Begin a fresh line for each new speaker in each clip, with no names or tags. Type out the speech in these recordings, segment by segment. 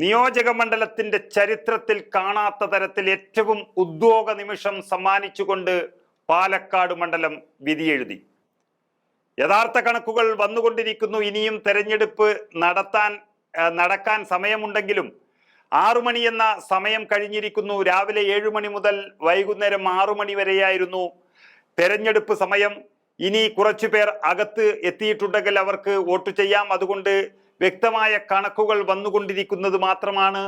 നിയോജക മണ്ഡലത്തിന്റെ ചരിത്രത്തിൽ കാണാത്ത തരത്തിൽ ഏറ്റവും ഉദ്യോഗ നിമിഷം സമ്മാനിച്ചുകൊണ്ട് പാലക്കാട് മണ്ഡലം വിധിയെഴുതി. യഥാർത്ഥ കണക്കുകൾ വന്നുകൊണ്ടിരിക്കുന്നു. ഇനിയും തെരഞ്ഞെടുപ്പ് നടത്താൻ നടക്കാൻ സമയമുണ്ടെങ്കിലും ആറു മണി എന്ന സമയം കഴിഞ്ഞിരിക്കുന്നു. രാവിലെ ഏഴു മണി മുതൽ വൈകുന്നേരം ആറു മണി വരെയായിരുന്നു തെരഞ്ഞെടുപ്പ് സമയം. ഇനി കുറച്ചു പേർ അകത്ത് എത്തിയിട്ടുണ്ടെങ്കിൽ അവർക്ക് വോട്ട് ചെയ്യാം. അതുകൊണ്ട് വ്യക്തമായ കണക്കുകൾ വന്നുകൊണ്ടിരിക്കുന്നത് മാത്രമാണ്.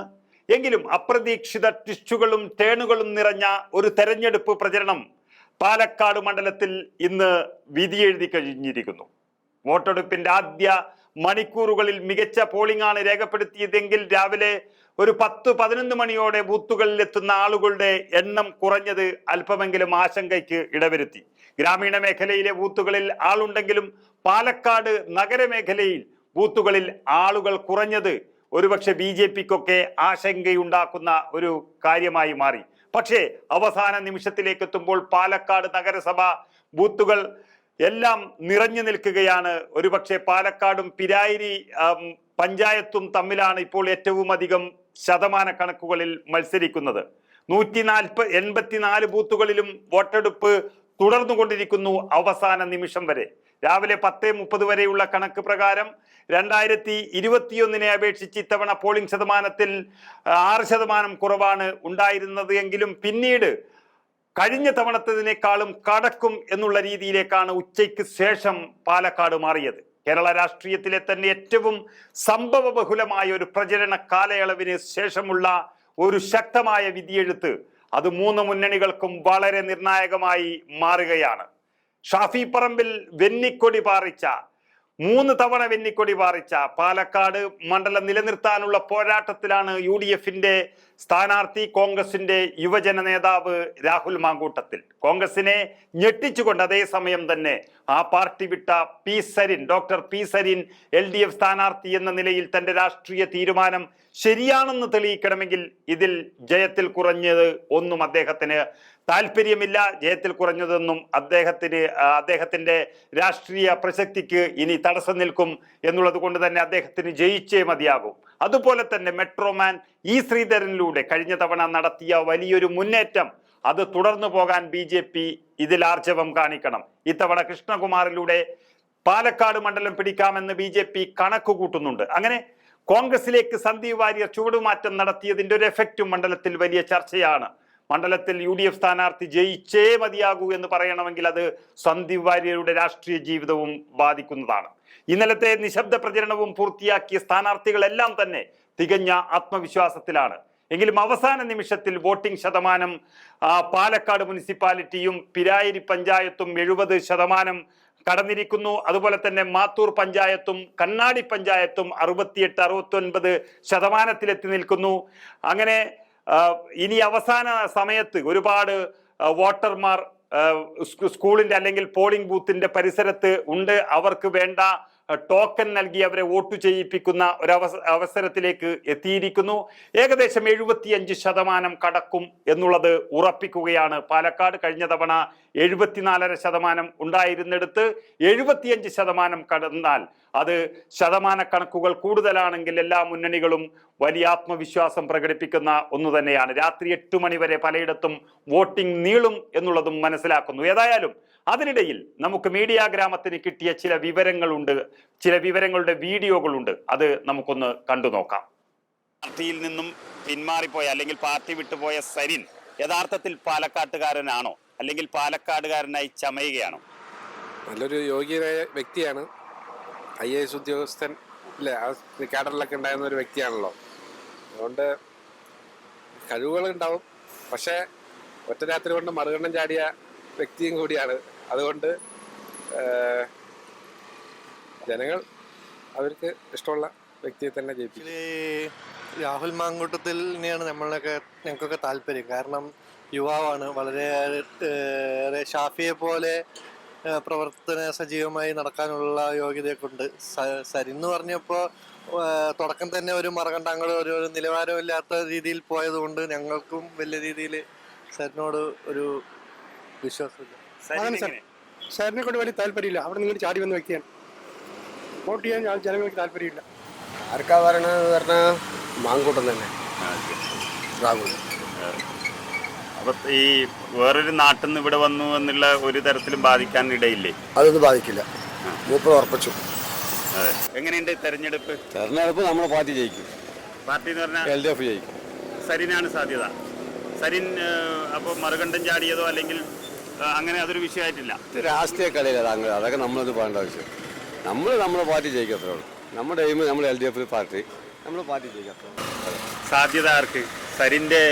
എങ്കിലും അപ്രതീക്ഷിത ട്വിസ്റ്റുകളും ടേണുകളും നിറഞ്ഞ ഒരു തെരഞ്ഞെടുപ്പ് പ്രചരണം പാലക്കാട് മണ്ഡലത്തിൽ ഇന്ന് വിധിയെഴുതി കഴിഞ്ഞിരിക്കുന്നു. വോട്ടെടുപ്പിന്റെ ആദ്യ മണിക്കൂറുകളിൽ മികച്ച പോളിംഗ് ആണ് രേഖപ്പെടുത്തിയതെങ്കിൽ രാവിലെ ഒരു പത്ത് പതിനൊന്ന് മണിയോടെ ബൂത്തുകളിൽ എത്തുന്ന ആളുകളുടെ എണ്ണം കുറഞ്ഞത് അല്പമെങ്കിലും ആശങ്കയ്ക്ക് ഇടവരുത്തി. ഗ്രാമീണ മേഖലയിലെ ബൂത്തുകളിൽ ആളുണ്ടെങ്കിലും പാലക്കാട് നഗരമേഖലയിൽ ബൂത്തുകളിൽ ആളുകൾ കുറഞ്ഞത് ഒരുപക്ഷെ ബി ജെ പിക്കൊക്കെ ആശങ്കയുണ്ടാക്കുന്ന ഒരു കാര്യമായി മാറി. പക്ഷേ അവസാന നിമിഷത്തിലേക്ക് എത്തുമ്പോൾ പാലക്കാട് നഗരസഭ ബൂത്തുകൾ എല്ലാം നിറഞ്ഞു നിൽക്കുകയാണ്. ഒരുപക്ഷെ പാലക്കാടും പിരായിരി പഞ്ചായത്തും തമ്മിലാണ് ഇപ്പോൾ ഏറ്റവും അധികം ശതമാന കണക്കുകളിൽ മത്സരിക്കുന്നത്. നൂറ്റി നാൽപ്പ എൺപത്തിനാല് ബൂത്തുകളിലും വോട്ടെടുപ്പ് തുടർന്നുകൊണ്ടിരിക്കുന്നു അവസാന നിമിഷം വരെ. രാവിലെ പത്ത് മുപ്പത് വരെയുള്ള കണക്ക് പ്രകാരം രണ്ടായിരത്തി ഇരുപത്തിയൊന്നിനെ അപേക്ഷിച്ച് ഇത്തവണ പോളിംഗ് ശതമാനത്തിൽ ആറ് ശതമാനം കുറവാണ് ഉണ്ടായിരുന്നത് എങ്കിലും പിന്നീട് കഴിഞ്ഞ തവണത്തതിനേക്കാളും കടക്കും എന്നുള്ള രീതിയിലേക്കാണ് ഉച്ചയ്ക്ക് ശേഷം പാലക്കാട് മാറിയത്. കേരള രാഷ്ട്രീയത്തിലെ തന്നെ ഏറ്റവും സംഭവ ബഹുലമായ ഒരു പ്രചരണ കാലയളവിന് ശേഷമുള്ള ഒരു ശക്തമായ വിധിയെഴുത്ത് അത് മൂന്ന് മുന്നണികൾക്കും വളരെ നിർണായകമായി മാറുകയാണ്. ഷാഫി പറമ്പിൽ വെന്നിക്കൊടി പാറിച്ച മൂന്ന് തവണ വെന്നിക്കൊടി പാറിച്ച പാലക്കാട് മണ്ഡലം നിലനിർത്താനുള്ള പോരാട്ടത്തിലാണ് യു ഡി എഫിന്റെ സ്ഥാനാർത്ഥി കോൺഗ്രസിന്റെ യുവജന നേതാവ് രാഹുൽ മാങ്കൂട്ടത്തിൽ. കോൺഗ്രസിനെ ഞെട്ടിച്ചുകൊണ്ട് അതേസമയം തന്നെ ആ പാർട്ടി വിട്ട P Sarin doctor P Sarin L D F സ്ഥാനാർത്ഥി എന്ന നിലയിൽ തന്റെ രാഷ്ട്രീയ തീരുമാനം ശരിയാണെന്ന് തെളിയിക്കണമെങ്കിൽ ഇതിൽ ജയത്തിൽ കുറഞ്ഞത് ഒന്നും അദ്ദേഹത്തിന് താല്പര്യമില്ല. ജയത്തിൽ കുറഞ്ഞതെന്നും അദ്ദേഹത്തിന് അദ്ദേഹത്തിന്റെ രാഷ്ട്രീയ പ്രസക്തിക്ക് ഇനി തടസ്സം നിൽക്കും എന്നുള്ളത് കൊണ്ട് തന്നെ അദ്ദേഹത്തിന് ജയിച്ചേ മതിയാകും. അതുപോലെ തന്നെ മെട്രോമാൻ ഇ ശ്രീധരനിലൂടെ കഴിഞ്ഞ തവണ നടത്തിയ വലിയൊരു മുന്നേറ്റം. അത് തുടർന്നു പോകാൻ ബി ജെ പി ഇതിൽ ആർജവം കാണിക്കണം. ഇത്തവണ കൃഷ്ണകുമാറിലൂടെ പാലക്കാട് മണ്ഡലം പിടിക്കാമെന്ന് ബി ജെ പി കണക്ക് കൂട്ടുന്നുണ്ട് അങ്ങനെ കോൺഗ്രസിലേക്ക് സന്ദീപ് വാര്യർ ചുവടുമാറ്റം നടത്തിയതിന്റെ ഒരു എഫക്റ്റും മണ്ഡലത്തിൽ വലിയ ചർച്ചയാണ്. മണ്ഡലത്തിൽ യു ഡി എഫ് സ്ഥാനാർത്ഥി ജയിച്ചേ മതിയാകൂ എന്ന് പറയണമെങ്കിൽ അത് സന്ദീപ് വാര്യരുടെ രാഷ്ട്രീയ ജീവിതവും ബാധിക്കുന്നതാണ്. ഇന്നലത്തെ നിശബ്ദ പ്രചരണവും പൂർത്തിയാക്കിയ സ്ഥാനാർത്ഥികളെല്ലാം തന്നെ തികഞ്ഞ ആത്മവിശ്വാസത്തിലാണ്. എങ്കിലും അവസാന നിമിഷത്തിൽ വോട്ടിംഗ് ശതമാനം പാലക്കാട് മുനിസിപ്പാലിറ്റിയും പിരായിരി പഞ്ചായത്തും എഴുപത് ശതമാനം കടന്നിരിക്കുന്നു. അതുപോലെ തന്നെ മാത്തൂർ പഞ്ചായത്തും കണ്ണാടി പഞ്ചായത്തും അറുപത്തിയെട്ട് അറുപത്തി ഒൻപത് ശതമാനത്തിലെത്തി നിൽക്കുന്നു. അങ്ങനെ ഇനി അവസാന സമയത്ത് ഒരുപാട് വോട്ടർമാർ സ്കൂളിന്റെ അല്ലെങ്കിൽ പോളിംഗ് ബൂത്തിന്റെ പരിസരത്ത് ഉണ്ട്. അവർക്ക് വേണ്ട ടോക്കൺ നൽകി അവരെ വോട്ട് ചെയ്യിപ്പിക്കുന്ന ഒരു അവസരത്തിലേക്ക് എത്തിയിരിക്കുന്നു. ഏകദേശം എഴുപത്തിയഞ്ച് ശതമാനം കടക്കും എന്നുള്ളത് ഉറപ്പിക്കുകയാണ്. പാലക്കാട് കഴിഞ്ഞ തവണ എഴുപത്തിനാലര ശതമാനം ഉണ്ടായിരുന്നിടത്ത് എഴുപത്തിയഞ്ച് ശതമാനം കടന്നാൽ അത് ശതമാന കണക്കുകൾ കൂടുതലാണെങ്കിൽ എല്ലാ മുന്നണികളും വലിയ ആത്മവിശ്വാസം പ്രകടിപ്പിക്കുന്ന ഒന്ന് തന്നെയാണ്. രാത്രി എട്ട് മണിവരെ പലയിടത്തും വോട്ടിംഗ് നീളും എന്നുള്ളതും മനസ്സിലാക്കുന്നു. ഏതായാലും അതിനിടയിൽ നമുക്ക് മീഡിയ ഗ്രാമത്തിന് കിട്ടിയ ചില വിവരങ്ങളുണ്ട് ചില വിവരങ്ങളുടെ വീഡിയോകളുണ്ട്. അത് നമുക്കൊന്ന് കണ്ടു നോക്കാം. പാർട്ടിയിൽ നിന്നും പിന്മാറിപ്പോയ അല്ലെങ്കിൽ പാർട്ടി വിട്ടുപോയ സരിൻ യഥാർത്ഥത്തിൽ പാലക്കാട്ടുകാരനാണോ? അല്ലെങ്കിൽ പാലക്കാടുകാരനായി ചമയുകയാണോ?
നല്ലൊരു യോഗ്യനായ വ്യക്തിയാണ്. ഐ എ എസ് ഉദ്യോഗസ്ഥൻ ഇല്ലേ? ആ കാഡറിലൊക്കെ ഉണ്ടായിരുന്ന ഒരു വ്യക്തിയാണല്ലോ. അതുകൊണ്ട് കഴിവുകൾ ഉണ്ടാവും പക്ഷേ ഒറ്റ രാത്രി കൊണ്ട് മറുകണ്ണം ചാടിയ വ്യക്തിയും കൂടിയാണ് അതുകൊണ്ട് ജനങ്ങൾ അവർക്ക് ഇഷ്ടമുള്ള വ്യക്തിയെ തന്നെ
ആക്ച്വലി രാഹുൽ മാങ്കൂട്ടത്തിനെയാണ് നമ്മളൊക്കെ ഞങ്ങൾക്കൊക്കെ താല്പര്യം. കാരണം യുവാവാണ്. വളരെ ഷാഫിയെ പോലെ പ്രവർത്തന സജീവമായി നടക്കാനുള്ള യോഗ്യതയൊക്കെ ഉണ്ട് സരിന്ന് പറഞ്ഞപ്പോൾ തുടക്കം തന്നെ ഒരു മറകണ്ടങ്ങൾ ഒരു നിലവാരമില്ലാത്ത രീതിയിൽ പോയതുകൊണ്ട് ഞങ്ങൾക്കും വലിയ രീതിയിൽ സരിനോട് ഒരു വിശ്വാസമില്ല.
അതാണ് സർ. സാറിനെ കൊണ്ട് വലിയ താല്പര്യമില്ല. അവിടെ നിങ്ങൾ ചാടി വന്ന വ്യക്തിയാണ്. വോട്ട് ചെയ്യാൻ ജനങ്ങൾക്ക് താല്പര്യമില്ല.
ആർക്കാ പറയണത് പറഞ്ഞാൽ
മാങ്കൂട്ടം തന്നെ. രാഹുൽ.
അപ്പൊ ഈ വേറൊരു നാട്ടിൽ നിന്ന് ഇവിടെ വന്നു എന്നുള്ള ഒരു തരത്തിലും ബാധിക്കാൻ ഇടയില്ലേ?
അതൊന്നും ബാധിക്കില്ല. മൂപ്പർ ഉറപ്പിച്ചു.
അതെ. എങ്ങനെയുണ്ട് തെരഞ്ഞെടുപ്പ്?
തെരഞ്ഞെടുപ്പ് നമ്മുടെ പാർട്ടി ജയിക്കും.
പാർട്ടി എന്ന് പറഞ്ഞാൽ
എൽ ഡി എഫ് ജയിക്കും.
സരിനാണ് സാധ്യത. സരിൻ അപ്പോൾ മറുകണ്ഠം ചാടിയതോ അല്ലെങ്കിൽ അങ്ങനെ അതൊരു വിഷയമായിട്ടില്ല.
ഇത് രാഷ്ട്രീയ കളിയില്ല താങ്കൾ അതൊക്കെ നമ്മളത് പറയേണ്ട ആവശ്യം. നമ്മൾ നമ്മുടെ പാർട്ടി ജയിക്കും അത്രേ നമ്മുടെ എയിം നമ്മൾ എൽ ഡി എഫ് പാർട്ടി നമ്മൾ പാർട്ടി ജയിക്കും അത്രേ ഉള്ളൂ.
സാധ്യത ആർക്ക്? സരിന്റെ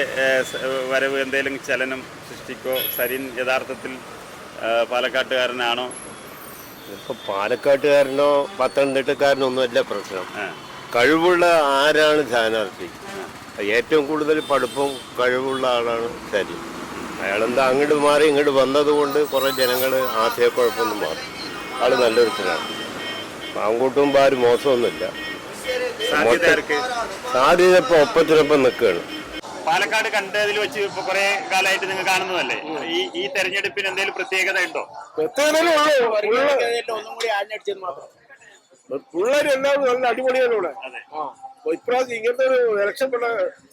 വരവ് എന്തെങ്കിലും ചലനം സൃഷ്ടിക്കോ? സരിൻ യഥാർത്ഥത്തിൽ പാലക്കാട്ടുകാരനാണോ?
ഇപ്പം പാലക്കാട്ടുകാരനോ പത്തനംതിട്ടക്കാരനോ ഒന്നുമല്ല പ്രശ്നം. കഴിവുള്ള ആരാണ് സ്ഥാനാർത്ഥി? ഏറ്റവും കൂടുതൽ പഠിപ്പും കഴിവുള്ള ആളാണ് ശരി അയാളെന്താ അങ്ങോട്ട് മാറി ഇങ്ങോട്ട് വന്നതുകൊണ്ട് കുറെ ജനങ്ങൾ ആശയക്കുഴപ്പമൊന്നും മാറും. ആൾ നല്ലൊരുത്തനാണ് അങ്ങോട്ടും ആരും മോശമൊന്നുമില്ല.
സാധ്യത
ഇപ്പൊ ഒപ്പത്തിനൊപ്പം നിൽക്കുകയാണ്.
പാലക്കാട് കണ്ടതിൽ വെച്ച് ഇപ്പൊ കുറെ കാലമായിട്ട് നിങ്ങൾ കാണുന്നതല്ലേ? ഈ ഈ തെരഞ്ഞെടുപ്പിന് എന്തെങ്കിലും പ്രത്യേകത ഉണ്ടോ?
പിള്ളേര് എല്ലാവരും നല്ല അടിപൊളിയാണ് ഇവിടെ. ആ. ഇപ്രാവശ്യം ഇങ്ങനത്തെ ഒരു ഇലക്ഷൻ പെട്ട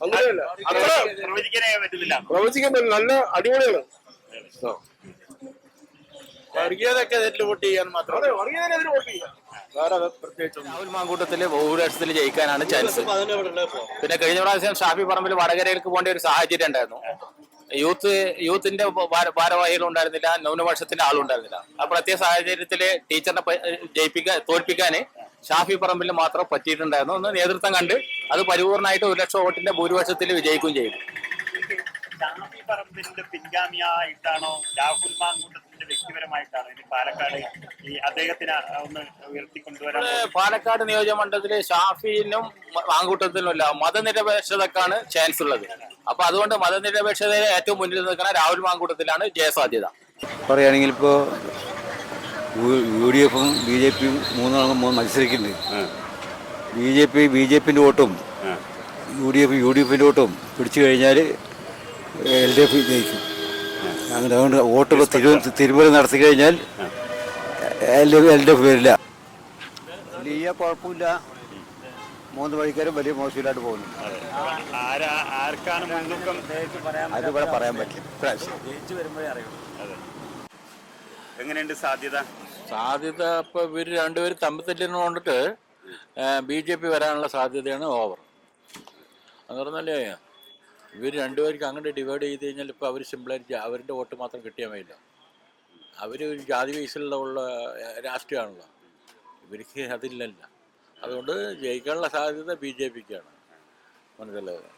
അങ്ങനെയല്ല അത്ര
പ്രവചിക്കാനേ പറ്റുന്നില്ല
പ്രവചിക്കാൻ പറ്റില്ല. നല്ല അടിപൊളിയാണ്. ആ.
വർഗീയതൊക്കെ വോട്ട് ചെയ്യാൻ മാത്രം?
അതെ, വർഗീയതയ്ക്കെതിരെ വോട്ട് ചെയ്യാം.
രാഹുൽ മാങ്കൂട്ടത്തിൽ ഭൂരിപക്ഷത്തിൽ ജയിക്കാനാണ് ചാൻസ് പിന്നെ കഴിഞ്ഞ പ്രാവശ്യം ഷാഫി പറമ്പിൽ വടകരയിലേക്ക് പോകേണ്ട ഒരു സാഹചര്യം ഉണ്ടായിരുന്നു. യൂത്ത് യൂത്തിന്റെ ഭാര- ഭാരവാഹികൾ ഉണ്ടായിരുന്നില്ല ന്യൂനപക്ഷത്തിന്റെ ആളുണ്ടായിരുന്നില്ല. ആ പ്രത്യേക സാഹചര്യത്തിൽ ടീച്ചറിനെ ജയിപ്പിക്കാൻ തോൽപ്പിക്കാന് ഷാഫി പറമ്പിൽ മാത്രം പറ്റിയിട്ടുണ്ടായിരുന്നു. ഒന്ന് നേതൃത്വം കണ്ട് അത് പരിപൂർണമായിട്ട് ഒരു ലക്ഷം വോട്ടിന്റെ ഭൂരിപക്ഷത്തിൽ വിജയിക്കുകയും ചെയ്തു.
ഷാഫി പറമ്പിന്റെ പിൻഗാമിയായിട്ടാണോ രാഹുൽ മാങ്കൂട്ടത്തിന്റെ വ്യക്തിപരമായിട്ടാണോ ഇനി പാലക്കാട് ഈ അദ്ദേഹത്തിന് ഒന്ന് ഉയർത്തിക്കൊണ്ടുവരാൻ
നമ്മൾ പാലക്കാട് നിയോജക മണ്ഡലത്തിൽ ഷാഫിനും മാങ്കൂട്ടത്തിനുമില്ല മതനിരപേക്ഷതക്കാണ് ചാൻസ് ഉള്ളത്. അപ്പൊ അതുകൊണ്ട് മതനിരപേക്ഷതയെ ഏറ്റവും മുന്നിൽ നിൽക്കുന്ന രാഹുൽ മാങ്കൂട്ടത്തിലാണ് ജയസാധ്യത.
പറയുകയാണെങ്കിൽ ഇപ്പോൾ യു ഡി എഫും ബി ജെ പിയും മൂന്നാളും മൂന്ന് മത്സരിക്കുന്നുണ്ട്. B J P B J പിന്റെ വോട്ടും U D F U D എഫിന്റെ വോട്ടും പിടിച്ചു കഴിഞ്ഞാൽ എൽ ഡി എഫ് ജയിക്കും. അങ്ങനെ അതുകൊണ്ട് വോട്ട് തിരു തിരുവനന്തപുരം നടത്തി കഴിഞ്ഞാൽ L D L D F വരില്ല. വലിയ കുഴപ്പമില്ല. മൂന്ന് വഴിക്കാരും വലിയ മോശമില്ലാണ്ട് പോകുന്നു അതിവിടെ പറയാൻ പറ്റില്ല. ഇപ്രാവശ്യം.
എങ്ങനെയുണ്ട് സാധ്യത?
സാധ്യത ഇപ്പൊ ഇവർ രണ്ടുപേരും തമ്മിൽ തല്ലിന് കൊണ്ടിട്ട് ബി ജെ പി വരാനുള്ള സാധ്യതയാണ് ഓവർ എന്ന് പറഞ്ഞാലേ ഇവർ രണ്ടുപേർക്ക് അങ്ങോട്ട് ഡിവൈഡ് ചെയ്ത് കഴിഞ്ഞാൽ ഇപ്പോൾ അവർ സിമ്പിളായിട്ട് അവരുടെ വോട്ട് മാത്രം കിട്ടിയാൽ മതിയല്ലോ. അവർ ഒരു ജാതി ഉള്ള രാഷ്ട്രീയമാണല്ലോ. ഇവർക്ക് അതില്ലല്ല. അതുകൊണ്ട് ജയിക്കാനുള്ള സാധ്യത ബി ജെ പിക്കാണ്. മനസ്സിലായത്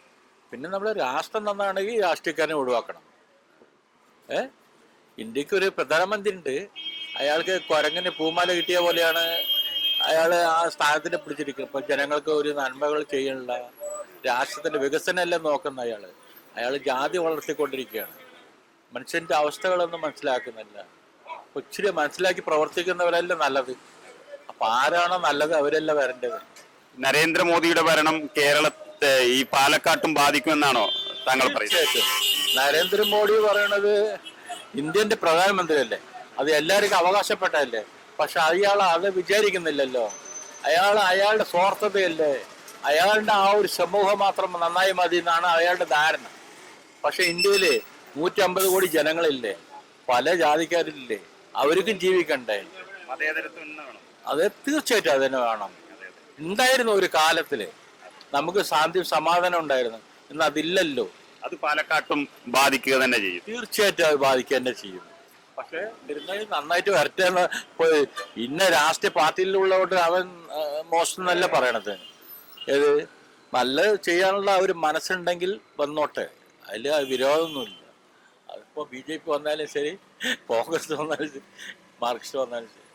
പിന്നെ നമ്മൾ രാഷ്ട്രം നന്നാണെങ്കിൽ രാഷ്ട്രീയക്കാരനെ ഒഴിവാക്കണം. ഏ? ഇന്ത്യയ്ക്ക് ഒരു പ്രധാനമന്ത്രി ഉണ്ട് അയാൾക്ക് കുരങ്ങിന് പൂമാല കിട്ടിയ പോലെയാണ് അയാൾ ആ സ്ഥാനത്തിനെ പിടിച്ചിരിക്കുക. ഇപ്പൊ ജനങ്ങൾക്ക് ഒരു നന്മകൾ ചെയ്യാനുള്ള രാഷ്ട്രത്തിന്റെ വികസനമല്ല നോക്കുന്ന അയാൾ അയാൾ ജാതി വളർത്തിക്കൊണ്ടിരിക്കുകയാണ്. മനുഷ്യന്റെ അവസ്ഥകളൊന്നും മനസ്സിലാക്കുന്നില്ല. ഇച്ചിരി മനസ്സിലാക്കി പ്രവർത്തിക്കുന്നവരല്ല നല്ലത്? അപ്പൊ ആരാണോ നല്ലത് അവരല്ല വരേണ്ടത്?
നരേന്ദ്രമോദിയുടെ ഭരണം കേരളത്തെ ഈ പാലക്കാട്ടും ബാധിക്കുമെന്നാണോ താങ്കൾ പറയുന്നത്?
നരേന്ദ്രമോദി പറയണത് ഇന്ത്യന്റെ പ്രധാനമന്ത്രിയല്ലേ? അത് എല്ലാവർക്കും അവകാശപ്പെട്ടതല്ലേ? പക്ഷെ അയാൾ അത് വിചാരിക്കുന്നില്ലല്ലോ. അയാൾ അയാളുടെ സ്വാർത്ഥതയല്ലേ? അയാളുടെ ആ ഒരു സമൂഹം മാത്രം നന്നായി മതി എന്നാണ് അയാളുടെ ധാരണ. പക്ഷെ ഇന്ത്യയിൽ നൂറ്റമ്പത് കോടി ജനങ്ങളില്ലേ? പല ജാതിക്കാരില്ലേ? അവർക്കും ജീവിക്കണ്ടേ?
എന്ന്
അത് തീർച്ചയായിട്ടും അതിനെ വേണം. ഉണ്ടായിരുന്നു ഒരു കാലത്തിൽ നമുക്ക് ശാന്തി സമാധാനം ഉണ്ടായിരുന്നു. ഇന്ന് അതില്ലല്ലോ.
അത് പാലക്കാട്ടും ബാധിക്കുക തന്നെ ചെയ്യും.
തീർച്ചയായിട്ടും അത് ബാധിക്കുക തന്നെ ചെയ്യും. പക്ഷെ എന്നിരുന്നാലും നന്നായിട്ട് വരട്ടെ പോയി. ഇന്ന രാഷ്ട്രീയ പാർട്ടിയിലുള്ളതുകൊണ്ട് അവൻ മോശം എന്നല്ല പറയണത്. ഏത്? നല്ല ചെയ്യാനുള്ള ഒരു മനസ്സുണ്ടെങ്കിൽ വന്നോട്ടെ. അതിൽ വിരോധമൊന്നുമില്ല. അതിപ്പോ ബി ജെ പി വന്നാലും ശരി കോൺഗ്രസ് വന്നാലും ശരി മാർക്സിസ്റ്റ് വന്നാലും ശരി.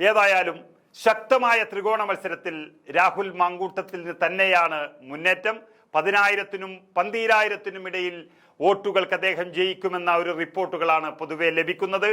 ഏതായാലും ശക്തമായ ത്രികോണ മത്സരത്തിൽ രാഹുൽ മാങ്കൂട്ടത്തിന് തന്നെയാണ് മുന്നേറ്റം. പതിനായിരത്തിനും പന്തീരായിരത്തിനും ഇടയിൽ വോട്ടുകൾക്ക് അദ്ദേഹം ജയിക്കുമെന്ന ഒരു റിപ്പോർട്ടുകളാണ് പൊതുവെ ലഭിക്കുന്നത്.